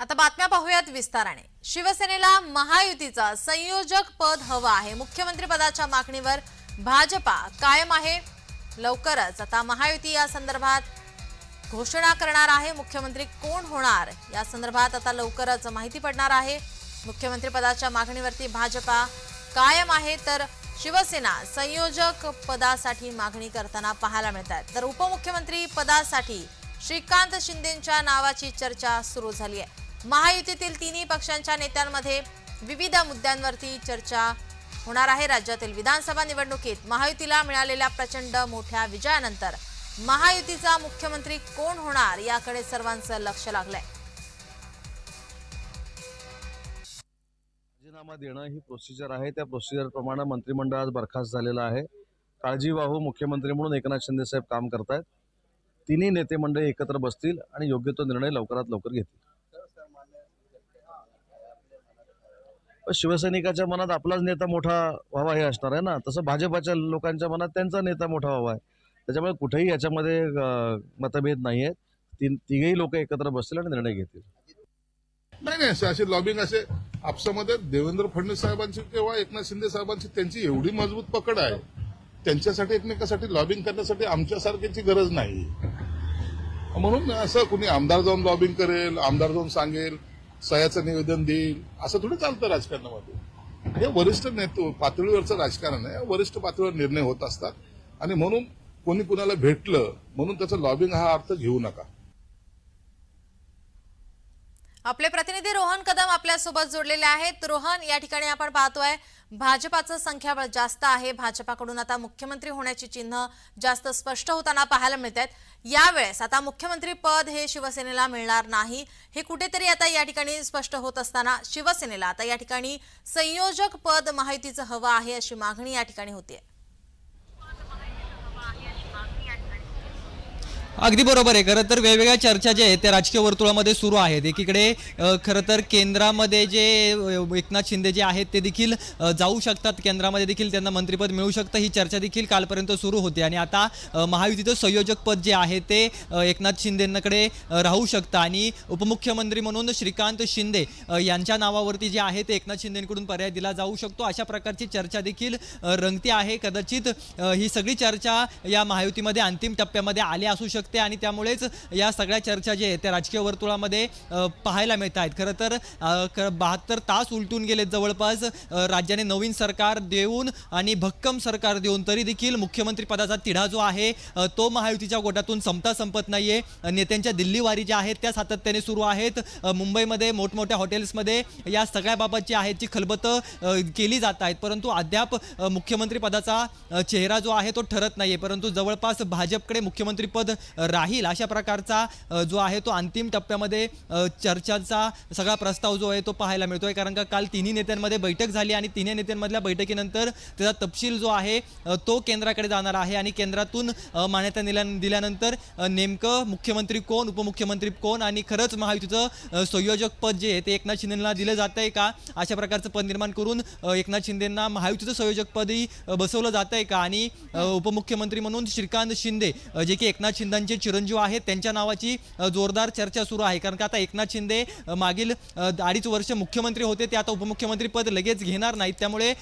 आता बातम्या पाहूयात विस्ताराने. शिवसेनेला महायुतीचा संयोजक पद हवं आहे. मुख्यमंत्री पदाच्या मागणीवर भाजपा कायम आहे. लवकरच आता महायुती या संदर्भात घोषणा करणार आहे. मुख्यमंत्री कोण होणार? या संदर्भात आता लवकरच माहिती पडणार आहे. मुख्यमंत्री पदाच्या मागणीवरती भाजपा कायम आहे. तर शिवसेना संयोजक पदासाठी मागणी करताना पाहायला मिळत आहे तर उपमुख्यमंत्री पदासाठी श्रीकांत शिंदेच्या नावाची चर्चा सुरू झाली आहे. महायुतीतील तिन्ही पक्षांच्या नेत्यांमध्ये विविध मुद्द्यांवरती चर्चा होणार आहे. राज्यातील विधानसभा निवडणुकीत महायुतीला मिळालेल्या प्रचंड मोठ्या विजयानंतर महायुतीचा मुख्यमंत्री कोण होणार याकडे सर्वांचं लक्ष लागलंय. राजीनामा देणं ही प्रोसिजर आहे. त्या प्रोसिजर प्रमाणे मंत्रिमंडळ आज बरखास्त झालेलं आहे. काळजीवाहू मुख्यमंत्री म्हणून एकनाथ शिंदे साहेब काम करतायत. तिन्ही नेते मंडळी एकत्र बसतील आणि योग्य तो निर्णय लवकरात लवकर घेतील. शिवसैनिकाच्या मनात आपलाच नेता मोठा व्हावा हे असणार आहे ना? तसं भाजपाच्या लोकांच्या मनात त्यांचा नेता मोठा व्हावा आहे. त्याच्यामुळे कुठेही याच्यामध्ये मतभेद नाही आहेत. तीन तिघेही लोक एकत्र बसतील आणि निर्णय घेतील. नाही नाही असे असे लॉबिंग असे आपसामध्ये देवेंद्र फडणवीस साहेबांची किंवा एकनाथ शिंदे साहेबांची त्यांची एवढी मजबूत पकड आहे. त्यांच्यासाठी एकमेकासाठी लॉबिंग करण्यासाठी आमच्यासारख्याची गरज नाही. म्हणून असं कुणी आमदार जाऊन लॉबिंग करेल आमदार जाऊन सांगेल सह्याचं निवेदन देईल असं थोडं चालतं राजकारणामध्ये. हे वरिष्ठ नेतृत्व पातळीवरचं राजकारण आहे. वरिष्ठ पातळीवर निर्णय होत असतात. आणि म्हणून कोणी कुणाला भेटलं म्हणून त्याचं लॉबिंग हा अर्थ घेऊ नका. आपले प्रतिनिधी रोहन कदम आपल्यासोबत जोडलेले आहेत. रोहन या ठिकाणी आपण पाहतोय भाजपाचं संख्याबळ जास्त आहे. भाजपाकडून आता मुख्यमंत्री होण्याची चिन्ह जास्त स्पष्ट होताना पाहायला मिळत आहेत यावेळेस आता मुख्यमंत्री पद हे शिवसेनेला मिळणार नाही. हे कुठेतरी आता या ठिकाणी स्पष्ट होत असताना शिवसेनेला आता या ठिकाणी संयोजक पद माहितीचं हवं आहे अशी मागणी या ठिकाणी होतीये. अगदी बरोबर आहे. खरं तर वेगवेगळ्या चर्चा जे आहेत त्या राजकीय वर्तुळामध्ये सुरू आहेत. एकीकडे खरं तर केंद्रामध्ये जे एकनाथ शिंदे जे आहेत ते देखील जाऊ शकतात. केंद्रामध्ये देखील त्यांना मंत्रिपद मिळू शकतं. ही चर्चा देखील कालपर्यंत सुरू होती. आणि आता महायुतीचं संयोजक पद जे आहे ते एकनाथ शिंदेकडे राहू शकतं. आणि उपमुख्यमंत्री म्हणून श्रीकांत शिंदे यांच्या नावावरती जे आहे ते एकनाथ शिंदेकडून पर्याय दिला जाऊ शकतो. अशा प्रकारची चर्चा देखील रंगती आहे. कदाचित ही सगळी चर्चा या महायुतीमध्ये अंतिम टप्प्यामध्ये आली असू शकते. आणि त्यामुळेच या सगळ्या चर्चा जे आहेत त्या राजकीय वर्तुळामध्ये पाहायला मिळत आहेत खरं तर बहात्तर तास उलटून गेलेत जवळपास. राज्याने नवीन सरकार देऊन आणि भक्कम सरकार देऊन तरी देखील मुख्यमंत्रीपदाचा तिढा जो आहे तो महायुतीच्या गोटातून संपता संपत नाही आहे नेत्यांच्या दिल्लीवारी ज्या आहेत त्या सातत्याने सुरू आहेत. मुंबईमध्ये मोठमोठ्या हॉटेल्समध्ये या सगळ्याबाबत जी आहेत जी खलबतं केली जात आहेत. परंतु अद्याप मुख्यमंत्रीपदाचा चेहरा जो आहे तो ठरत नाही आहे परंतु जवळपास भाजपकडे मुख्यमंत्रीपद राहील. अशा प्रकारचा जो आहे तो अंतिम टप्प्यामध्ये चर्चाचा सगळा प्रस्ताव जो आहे तो पाहायला मिळतोय. कारण का काल तिन्ही नेत्यांमध्ये बैठक झाली आणि तिन्ही नेत्यांमधल्या बैठकीनंतर त्याचा तपशील जो आहे तो केंद्राकडे जाणार आहे आणि केंद्रातून मान्यता दिल्या दिल्यानंतर नेमकं मुख्यमंत्री कोण उपमुख्यमंत्री कोण आणि खरंच महायुतीचं संयोजक पद जे आहे ते एकनाथ शिंदेला दिलं जात आहे का? अशा प्रकारचं पद निर्माण करून एकनाथ शिंदेंना महायुतीचं संयोजक पदही बसवलं जात आहे का? आणि उपमुख्यमंत्री म्हणून श्रीकांत शिंदे जे की एकनाथ शिंदेचे चिरंजीव आहेत. त्यांच्या नावाची जोरदार चर्चा सुरू आहे. कारण का आता एकनाथ शिंदे मागील अडीच वर्ष मुख्यमंत्री होते. ते आता उपमुख्यमंत्री पद लगेच घेणार नाहीत. त्यामुळे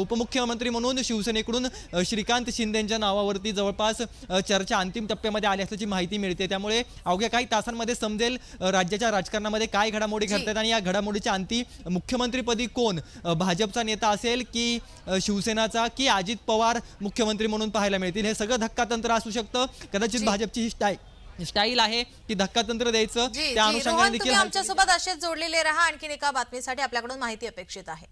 उपमुख्यमंत्री म्हणून शिवसेनेकडून श्रीकांत शिंदेच्या नावावरती जवळपास चर्चा अंतिम टप्प्यामध्ये आली असल्याची माहिती मिळते. त्यामुळे अवघ्या काही तासांमध्ये समजेल राज्याच्या राजकारणामध्ये काय घडामोडी. घडतात आणि या घडामोडीच्या अंती मुख्यमंत्रीपदी कोण? भाजपचा नेता असेल की शिवसेनाचा की अजित पवार मुख्यमंत्री म्हणून पाहायला मिळतील? हे सगळं धक्कातंत्र असू शकतं. कदाचित जी. ही स्टाईल. स्टाईल आहे की धक्कातंत्र द्यायचं त्या अनुषंगाने देखील आमच्यासोबत असेच जोडलेले राहा. आणखीन एका बातमीसाठी आपल्याकडून माहिती अपेक्षित आहे.